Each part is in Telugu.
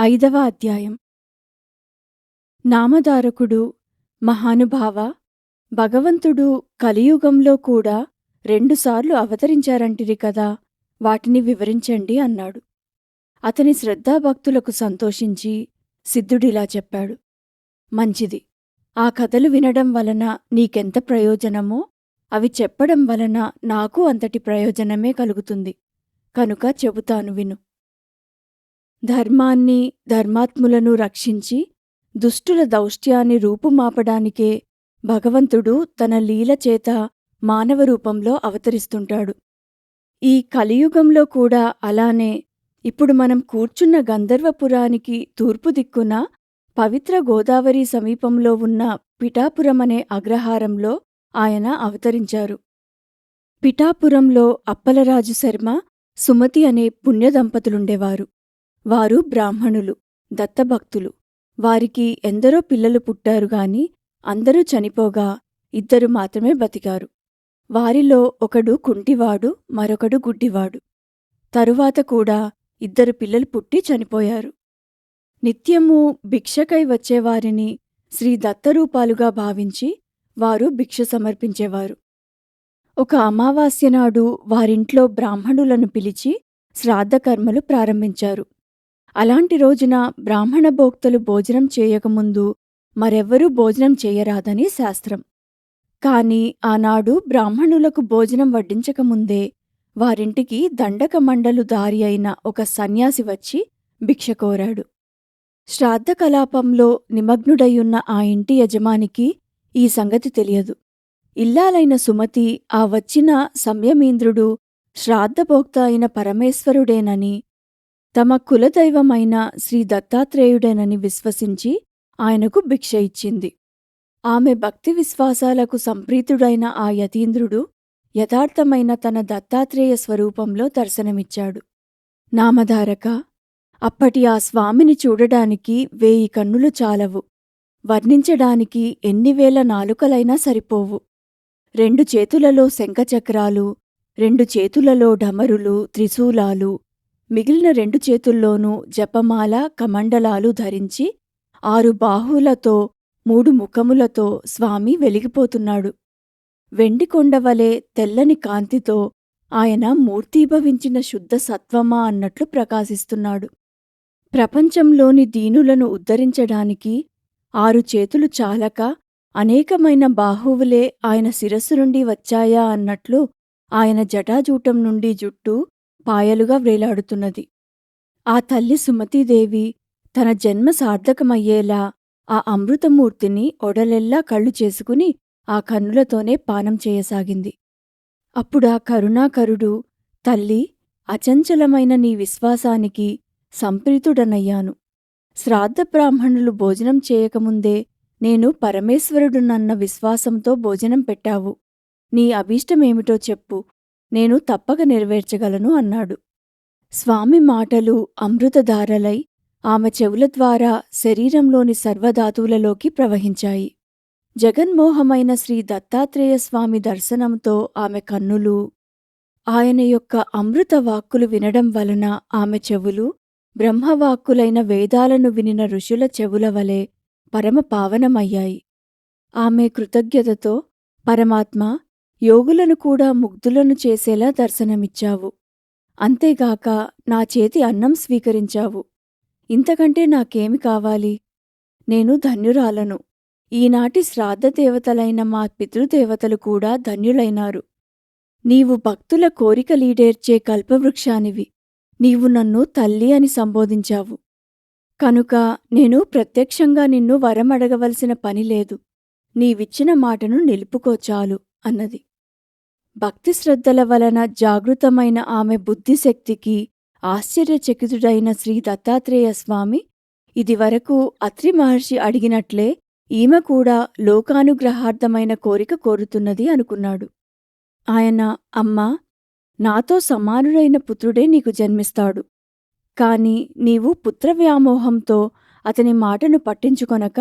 ఐదవ అధ్యాయం. నామధారకుడు మహానుభావ భగవంతుడు కలియుగంలో కూడా రెండుసార్లు అవతరించారంటిరి కదా వాటిని వివరించండి అన్నాడు. అతని శ్రద్ధాభక్తులకు సంతోషించి సిద్ధుడిలా చెప్పాడు. మంచిది. ఆ కథలు వినడం వలన నీకెంత ప్రయోజనమో అవి చెప్పడం వలన నాకు అంతటి ప్రయోజనమే కలుగుతుంది. కనుక చెబుతాను విను. ధర్మాన్ని ధర్మాత్ములను రక్షించి దుష్టుల దౌష్ట్యాన్ని రూపుమాపడానికే భగవంతుడు తన లీల చేత మానవ రూపంలో అవతరిస్తుంటాడు. ఈ కలియుగంలో కూడా అలానే ఇప్పుడు మనం కూర్చున్న గంధర్వపురానికి తూర్పు దిక్కున పవిత్ర గోదావరి సమీపంలో ఉన్న పిఠాపురం అనే అగ్రహారంలో ఆయన అవతరించారు. పిఠాపురంలో అప్పలరాజు శర్మ సుమతి అనే పుణ్యదంపతులుండేవారు. వారు బ్రాహ్మణులు దత్తభక్తులు. వారికి ఎందరో పిల్లలు పుట్టారు గాని అందరూ చనిపోగా ఇద్దరు మాత్రమే బతికారు. వారిలో ఒకడు కుంటివాడు మరొకడు గుడ్డివాడు. తరువాత కూడా ఇద్దరు పిల్లలు పుట్టి చనిపోయారు. నిత్యము భిక్షకై వచ్చేవారిని శ్రీ దత్తరూపాలుగా భావించి వారు భిక్ష సమర్పించేవారు. ఒక అమావాస్య నాడు వారింట్లో బ్రాహ్మణులను పిలిచి శ్రాద్ధకర్మలు ప్రారంభించారు. అలాంటి రోజున బ్రాహ్మణ భోక్తలు భోజనం చేయకముందు మరెవ్వరూ భోజనం చేయరాదని శాస్త్రం. కాని ఆనాడు బ్రాహ్మణులకు భోజనం వడ్డించకముందే వారింటికి దండక మండలు దారి అయిన ఒక సన్యాసి వచ్చి భిక్ష కోరాడు. శ్రాద్ధ కలాపంలో నిమగ్నుడయ్యున్న ఆ ఇంటి యజమానికి ఈ సంగతి తెలియదు. ఇల్లాలైన సుమతి ఆ వచ్చిన సంయమీంద్రుడు శ్రాద్ధభోక్త అయిన పరమేశ్వరుడేనని తమ కులదైవమైన శ్రీ దత్తాత్రేయుడేనని విశ్వసించి ఆయనకు భిక్ష ఇచ్చింది. ఆమె భక్తి విశ్వాసాలకు సంప్రీతుడైన ఆ యతీంద్రుడు యథార్థమైన తన దత్తాత్రేయ స్వరూపంలో దర్శనమిచ్చాడు. నామధారక అప్పటి ఆ స్వామిని చూడడానికి వేయి కన్నులు చాలవు. వర్ణించడానికి ఎన్నివేల నాలుకలైనా సరిపోవు. రెండు చేతులలో శంఖచక్రాలు రెండు చేతులలో డమరులు త్రిశూలాలు మిగిలిన రెండు చేతుల్లోనూ జపమాల కమండలాలు ధరించి ఆరు బాహువులతో మూడు ముఖములతో స్వామి వెలిగిపోతున్నాడు. వెండి కొండవలే తెల్లని కాంతితో ఆయన మూర్తీభవించిన శుద్ధ సత్వమా అన్నట్లు ప్రకాశిస్తున్నాడు. ప్రపంచంలోని దీనులను ఉద్ధరించడానికి ఆరు చేతులు చాలక అనేకమైన బాహువులే ఆయన శిరస్సు నుండి వచ్చాయా అన్నట్లు ఆయన జటాజూటం నుండి జుట్టు పాయలుగా వేలాడుతున్నది. ఆ తల్లి సుమతీదేవి తన జన్మ సార్థకమయ్యేలా ఆ అమృతమూర్తిని ఒడలెల్లా కళ్ళు చేసుకుని ఆ కన్నులతోనే పానం చేయసాగింది. అప్పుడా కరుణాకరుడు తల్లి అచంచలమైన నీ విశ్వాసానికి సంప్రీతుడనయ్యాను. శ్రాద్ధ బ్రాహ్మణులు భోజనం చేయకముందే నేను పరమేశ్వరుడునన్న విశ్వాసంతో భోజనం పెట్టావు. నీ అభీష్టమేమిటో చెప్పు. నేను తప్పక నెరవేర్చగలను అన్నాడు. స్వామి మాటలు అమృతధారలై ఆమె చెవుల ద్వారా శరీరంలోని సర్వధాతువులలోకి ప్రవహించాయి. జగన్మోహమైన శ్రీ దత్తాత్రేయ స్వామి దర్శనంతో ఆమె కన్నులు ఆయన యొక్క అమృత వాక్కులు వినడం వలన ఆమె చెవులు బ్రహ్మవాక్కులైన వేదాలను వినిన ఋషుల చెవుల వలె పరమ పావనమయ్యాయి ఆమె కృతజ్ఞతతో పరమాత్మ యోగులను కూడా ముగ్ధులను చేసేలా దర్శనమిచ్చావు. అంతేగాక నా చేతి అన్నం స్వీకరించావు. ఇంతకంటే నాకేమి కావాలి? నేను ధన్యురాలను. ఈనాటి శ్రాద్ధదేవతలైన మా పితృదేవతలు కూడా ధన్యులైనారు. నీవు భక్తుల కోరికలీడేర్చే కల్పవృక్షానివి. నీవు నన్ను తల్లి అని సంబోధించావు. కనుక నేను ప్రత్యక్షంగా నిన్ను వరమడగవలసిన పనిలేదు నీవిచ్చిన మాటను నిలుపుకోచాలు అన్నది. భక్తి శ్రద్ధల వలన జాగృతమైన ఆమె బుద్ధిశక్తికి ఆశ్చర్యచకితుడైన శ్రీ దత్తాత్రేయ స్వామి ఇదివరకు అత్రి మహర్షి అడిగినట్లే ఈమె కూడా లోకానుగ్రహార్థమైన కోరిక కోరుతున్నది అనుకున్నాడు. ఆయన అమ్మా నాతో సమానుడైన పుత్రుడే నీకు జన్మిస్తాడు. కాని నీవు పుత్రవ్యామోహంతో అతని మాటను పట్టించుకొనక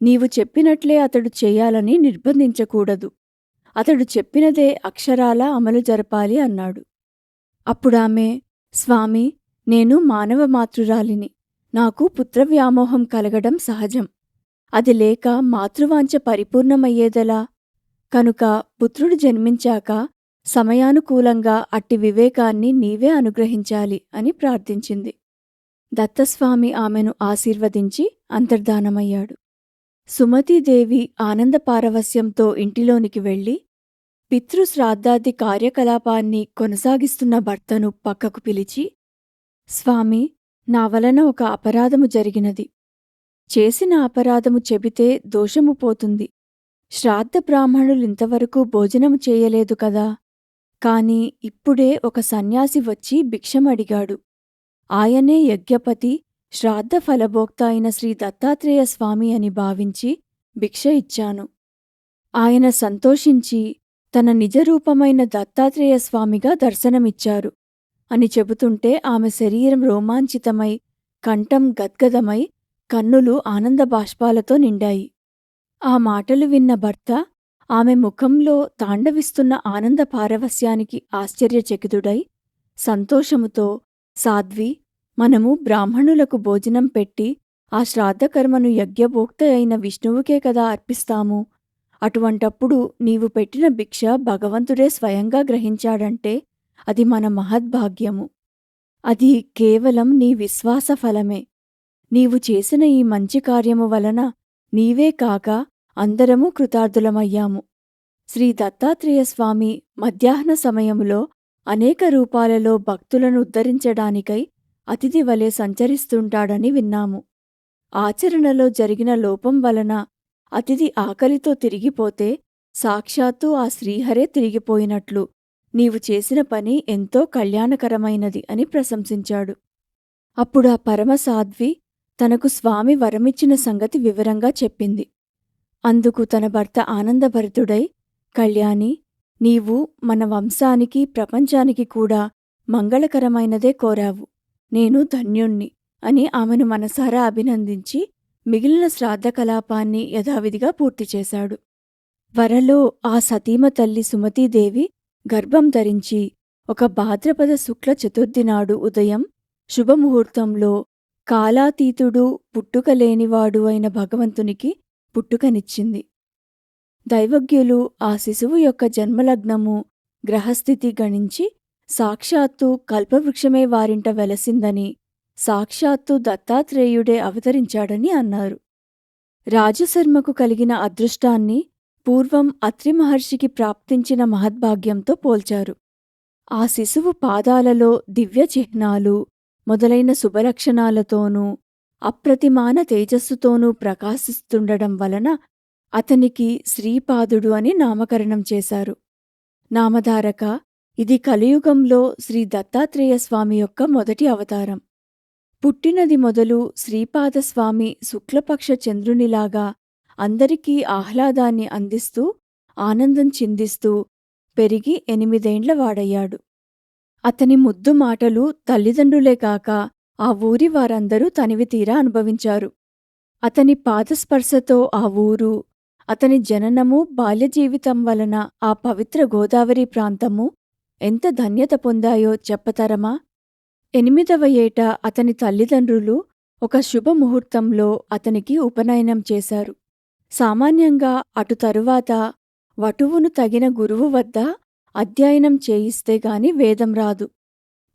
నీవు చెప్పినట్లే అతడు చేయాలని నిర్బంధించకూడదు. అతడు చెప్పినదే అక్షరాలా అమలు జరపాలి అన్నాడు. అప్పుడామె స్వామి నేను మానవ మాతృరాలిని. నాకు పుత్రవ్యామోహం కలగడం సహజం. అది లేక మాతృవాంఛ పరిపూర్ణమయ్యేదెలా? కనుక పుత్రుడు జన్మించాక సమయానుకూలంగా అట్టి వివేకాన్ని నీవే అనుగ్రహించాలి అని ప్రార్థించింది. దత్తస్వామి ఆమెను ఆశీర్వదించి అంతర్ధానమయ్యాడు. సుమతీదేవి ఆనందపారవస్యంతో ఇంటిలోనికి వెళ్ళి పితృశ్రాద్ధాది కార్యకలాపాన్ని కొనసాగిస్తున్న భర్తను పక్కకు పిలిచి స్వామి నా వలన ఒక అపరాధము జరిగినది. చేసిన అపరాధము చెబితే దోషము పోతుంది. శ్రాద్ధ బ్రాహ్మణులింతవరకు భోజనము చేయలేదు కదా. కాని ఇప్పుడే ఒక సన్యాసి వచ్చి భిక్షమడిగాడు. ఆయనే యజ్ఞపతి శ్రాద్ధ ఫలభోక్త అయిన శ్రీ దత్తాత్రేయ స్వామి అని భావించి భిక్ష ఇచ్చాను. ఆయన సంతోషించి తన నిజరూపమైన దత్తాత్రేయ స్వామిగా దర్శనమిచ్చారు. అని చెబుతుంటే ఆమె శరీరం రోమాంచితమై కంఠం గద్గదమై కన్నులు ఆనంద బాష్పాలతో నిండాయి. ఆ మాటలు విన్న భర్త ఆమె ముఖంలో తాండవిస్తున్న ఆనంద పారవస్యానికి ఆశ్చర్యచకితుడై సంతోషముతో సాధ్వి మనము బ్రాహ్మణులకు భోజనం పెట్టి ఆ శ్రాద్ధకర్మను యజ్ఞభోక్త అయిన విష్ణువుకే కదా అర్పిస్తాము అటువంటప్పుడు నీవు పెట్టిన భిక్ష భగవంతుడే స్వయంగా గ్రహించాడంటే అది మన మహద్భాగ్యము. అది కేవలం నీ విశ్వాస ఫలమే. నీవు చేసిన ఈ మంచి కార్యము వలన నీవే కాక అందరము కృతార్థులమయ్యాము. శ్రీ దత్తాత్రేయస్వామి మధ్యాహ్న సమయములో అనేక రూపాలలో భక్తులను ఉద్ధరించడానికై అతిథి వలె సంచరిస్తుంటాడని విన్నాము. ఆచరణలో జరిగిన లోపం వలన అతిథి ఆకలితో తిరిగిపోతే సాక్షాత్తు ఆ శ్రీహరే తిరిగిపోయినట్లు. నీవు చేసిన పని ఎంతో కళ్యాణకరమైనది అని ప్రశంసించాడు. అప్పుడా పరమసాధ్వి తనకు స్వామి వరమిచ్చిన సంగతి వివరంగా చెప్పింది. అందుకు తన భర్త ఆనందభరితుడై కళ్యాణి నీవు మన వంశానికి ప్రపంచానికి కూడా మంగళకరమైనదే కోరావు. నేను ధన్యుణ్ణి అని ఆమెను మనసారా అభినందించి మిగిలిన శ్రాద్ధ కలాపాన్ని యథావిధిగా పూర్తిచేశాడు వరలో ఆ సతీమ తల్లి సుమతీదేవి గర్భం ధరించి ఒక భాద్రపద శుక్ల చతుర్థి నాడు ఉదయం శుభముహూర్తంలో కాలాతీతుడు పుట్టుకలేనివాడు అయిన భగవంతునికి పుట్టుకనిచ్చింది. దైవజ్ఞులు ఆ శిశువు యొక్క జన్మలగ్నము గ్రహస్థితి గణించి సాక్షాత్తు కల్పవృక్షమే వారింట వెలసిందని సాక్షాత్తు దత్తాత్రేయుడే అవతరించాడని అన్నారు. రాజశర్మకు కలిగిన అదృష్టాన్ని పూర్వం అత్రి మహర్షికి ప్రాప్తించిన మహద్భాగ్యంతో పోల్చారు. ఆ శిశువు పాదాలలో దివ్య చిహ్నాలు మొదలైన శుభలక్షణాలతోనూ అప్రతిమాన తేజస్సుతోనూ ప్రకాశిస్తుండడం వలన అతనికి శ్రీపాదుడు అని నామకరణం చేశారు. నామధారక ఇది కలియుగంలో శ్రీ దత్తాత్రేయ స్వామి యొక్క మొదటి అవతారం. పుట్టినది మొదలు శ్రీపాదస్వామి శుక్లపక్ష చంద్రునిలాగా అందరికీ ఆహ్లాదాన్ని అందిస్తూ ఆనందం చిందిస్తూ పెరిగి ఎనిమిదేండ్ల వాడయ్యాడు. అతని ముద్దు మాటలు తల్లిదండ్రులే కాక ఆ ఊరి వారందరూ తనివితీరా అనుభవించారు. అతని పాదస్పర్శతో ఆ ఊరు అతని జననము బాల్యజీవితం వలన ఆ పవిత్ర గోదావరి ప్రాంతము ఎంత ధన్యత పొందాయో చెప్పతరమా? ఎనిమిదవ ఏట అతని తల్లిదండ్రులు ఒక శుభముహూర్తంలో అతనికి ఉపనయనం చేశారు. సామాన్యంగా అటు తరువాత వటువును తగిన గురువు వద్ద అధ్యయనం చేయిస్తే గాని వేదం రాదు.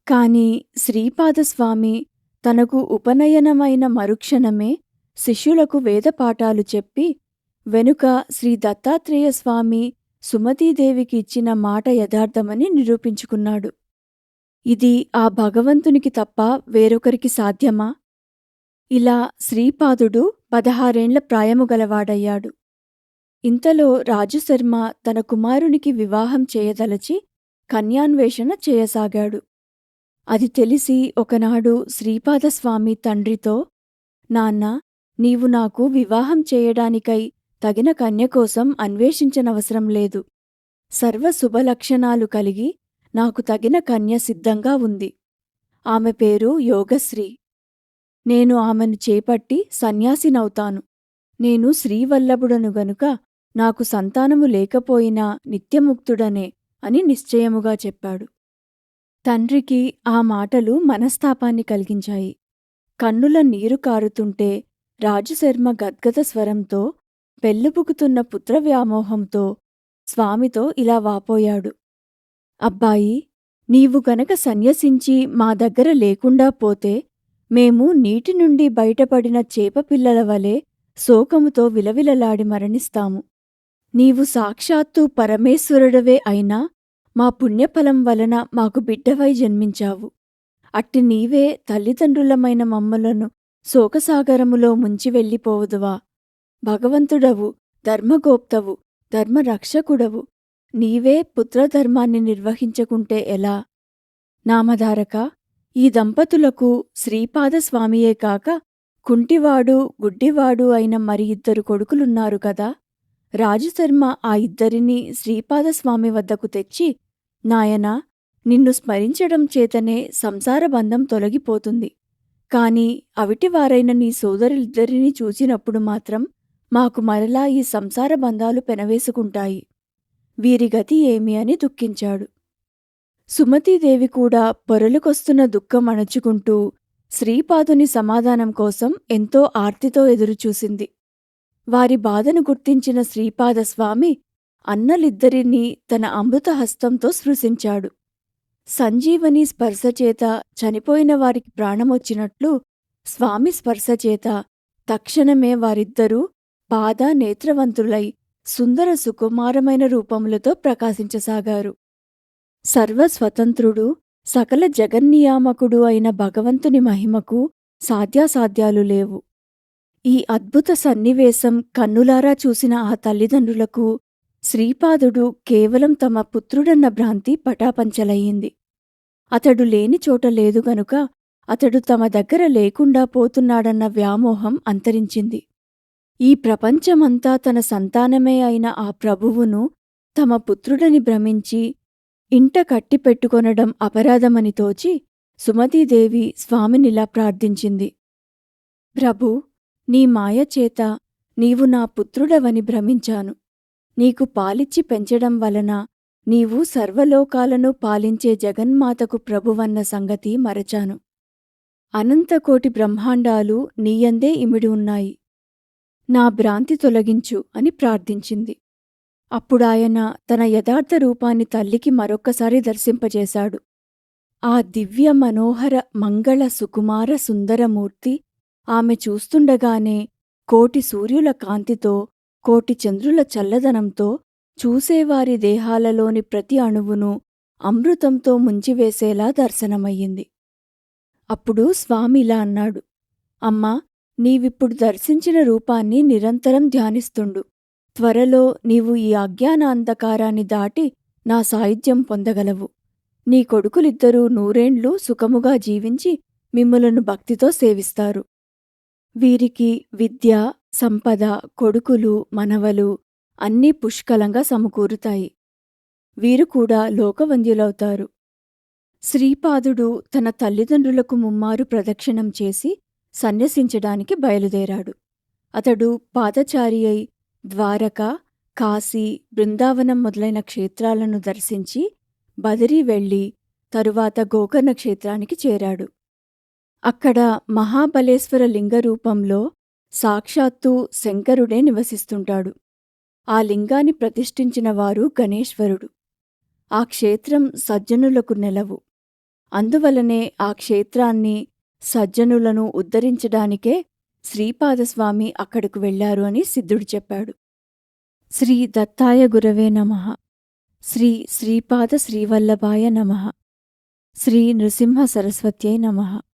కాని శ్రీపాదస్వామి తనకు ఉపనయనమైన మరుక్షణమే శిష్యులకు వేదపాఠాలు చెప్పి వెనుక శ్రీ దత్తాత్రేయస్వామి సుమతీదేవికి ఇచ్చిన మాట యథార్థమని నిరూపించుకున్నాడు. ఇది ఆ భగవంతునికి తప్ప వేరొకరికి సాధ్యమా? ఇలా శ్రీపాదుడు పదహారేండ్ల ప్రాయము గలవాడయ్యాడు. ఇంతలో రాజుశర్మ తన కుమారునికి వివాహం చేయదలచి కన్యాన్వేషణ చేయసాగాడు. అది తెలిసి ఒకనాడు శ్రీపాదస్వామి తండ్రితో నాన్న నీవు నాకు వివాహం చేయడానికై తగిన కన్య కోసం అన్వేషించనవసరం లేదు. సర్వ శుభలక్షణాలు కలిగి నాకు తగిన కన్య సిద్ధంగా ఉంది. ఆమె పేరు యోగశ్రీ. నేను ఆమెను చేపట్టి సన్యాసినవుతాను. నేను శ్రీవల్లభుడను గనుక నాకు సంతానము లేకపోయినా నిత్యముక్తుడనే అని నిశ్చయముగా చెప్పాడు. తండ్రికి ఆ మాటలు మనస్తాపాన్ని కలిగించాయి. కన్నుల నీరు కారుతుంటే రాజశర్మ గద్గద స్వరంతో పెళ్ళుబుకుతున్న పుత్రవ్యామోహంతో స్వామితో ఇలా వాపోయాడు. అబ్బాయి నీవు గనక సన్యసించి మా దగ్గర లేకుండా పోతే మేము నీటి నుండి బయటపడిన చేపపిల్లల వలె శోకముతో విలవిలలాడి మరణిస్తాము. నీవు సాక్షాత్తు పరమేశ్వరుడవే అయినా మా పుణ్యఫలం వలన మాకు బిడ్డవై జన్మించావు. అట్టి నీవే తల్లిదండ్రులమైన మమ్మలను శోకసాగరములో ముంచి వెళ్ళిపోవదువా. భగవంతుడవు ధర్మగోప్తవు ధర్మరక్షకుడవు. నీవే పుత్రధర్మాన్ని నిర్వహించకుంటే ఎలా? నామధారక ఈ దంపతులకు శ్రీపాదస్వామియే కాక కుంటివాడు గుడ్డివాడు అయిన మరి ఇద్దరు కొడుకులున్నారు కదా? రాజశర్మ ఆ ఇద్దరినీ శ్రీపాదస్వామి వద్దకు తెచ్చి నాయనా నిన్ను స్మరించడం చేతనే సంసార బంధం తొలగిపోతుంది. కాని అవిటివారైన నీ సోదరులిద్దరినీ చూచినప్పుడు మాత్రం మాకు మరలా ఈ సంసార బంధాలు పెనవేసుకుంటాయి. వీరి గతి ఏమి అని దుఃఖించాడు. సుమతీదేవి కూడా పొరలుకొస్తున్న దుఃఖం అణచుకుంటూ శ్రీపాదుని సమాధానం కోసం ఎంతో ఆర్తితో ఎదురుచూసింది. వారి బాధను గుర్తించిన శ్రీపాదస్వామి అన్నలిద్దరినీ తన అమృత హస్తంతో స్పృశించాడు. సంజీవని స్పర్శచేత చనిపోయిన వారికి ప్రాణమొచ్చినట్లు స్వామి స్పర్శచేత తక్షణమే వారిద్దరూ పాద నేత్రవంతులై సుందర సుకుమారమైన రూపములతో ప్రకాశించసాగారు. సర్వస్వతంత్రుడు సకల జగన్నియామకుడు అయిన భగవంతుని మహిమకు సాధ్యాసాధ్యాలు లేవు. ఈ అద్భుత సన్నివేశం కన్నులారా చూసిన ఆ తల్లిదండ్రులకు శ్రీపాదుడు కేవలం తమ పుత్రుడన్న భ్రాంతి పటాపంచలయ్యింది. అతడు లేని చోట లేదు గనుక అతడు తమ దగ్గర లేకుండా పోతున్నాడన్న వ్యామోహం అంతరించింది. ఈ ప్రపంచమంతా తన సంతానమే అయిన ఆ ప్రభువును తమ పుత్రుడని భ్రమించి ఇంట కట్టిపెట్టుకొనడం అపరాధమని తోచి సుమతీదేవి స్వామినిలా ప్రార్థించింది. ప్రభూ నీ మాయచేత నీవు నా పుత్రుడవని భ్రమించాను. నీకు పాలిచ్చి పెంచడం వలన నీవు సర్వలోకాలను పాలించే జగన్మాతకు ప్రభువన్న సంగతి మరచాను. అనంతకోటి బ్రహ్మాండాలు నీయందే ఇమిడి ఉన్నాయి. నా భ్రాంతి తొలగించు అని ప్రార్థించింది. అప్పుడాయన తన యథార్థ రూపాన్ని తల్లికి మరొక్కసారి దర్శింపజేశాడు. ఆ దివ్య మనోహర మంగళ సుకుమార సుందరమూర్తి ఆమె చూస్తుండగానే కోటి సూర్యుల కాంతితో కోటి చంద్రుల చల్లదనంతో చూసేవారి దేహాలలోని ప్రతి అణువును అమృతంతో ముంచివేసేలా దర్శనమయ్యింది. అప్పుడు స్వామిలా అన్నాడు అమ్మా నీవిప్పుడు దర్శించిన రూపాన్ని నిరంతరం ధ్యానిస్తుండు. త్వరలో నీవు ఈ అజ్ఞాన అంధకారాన్ని దాటి నా సాయుధ్యం పొందగలవు. నీ కొడుకులిద్దరూ నూరేండ్లు సుఖముగా జీవించి మిమ్ములను భక్తితో సేవిస్తారు. వీరికి విద్య సంపద కొడుకులు మనవలు అన్నీ పుష్కలంగా సమకూరుతాయి. వీరు కూడా లోకవంద్యులవుతారు శ్రీపాదుడు తన తల్లిదండ్రులకు ముమ్మారు ప్రదక్షిణం చేసి సన్యసించడానికి బయలుదేరాడు. అతడు పాదచారి అయి ద్వారక కాశీ బృందావనం మొదలైన క్షేత్రాలను దర్శించి బదిరి వెళ్ళి తరువాత గోకర్ణ క్షేత్రానికి చేరాడు. అక్కడ మహాబలేశ్వర లింగ రూపంలో సాక్షాత్తు శంకరుడే నివసిస్తుంటాడు. ఆ లింగాన్ని ప్రతిష్ఠించిన వారు గణేశ్వరుడు. ఆ క్షేత్రం సజ్జనులకు నెలవు. అందువలనే ఆ క్షేత్రాన్ని సజ్జనులను ఉద్ధరించడానికే శ్రీపాదస్వామి అక్కడకు వెళ్ళారు అని సిద్ధుడు చెప్పాడు. శ్రీ దత్తాయ గురవే నమ. శ్రీ శ్రీపాద శ్రీవల్లభాయ నమ. శ్రీ నృసింహ సరస్వత్యై నమః.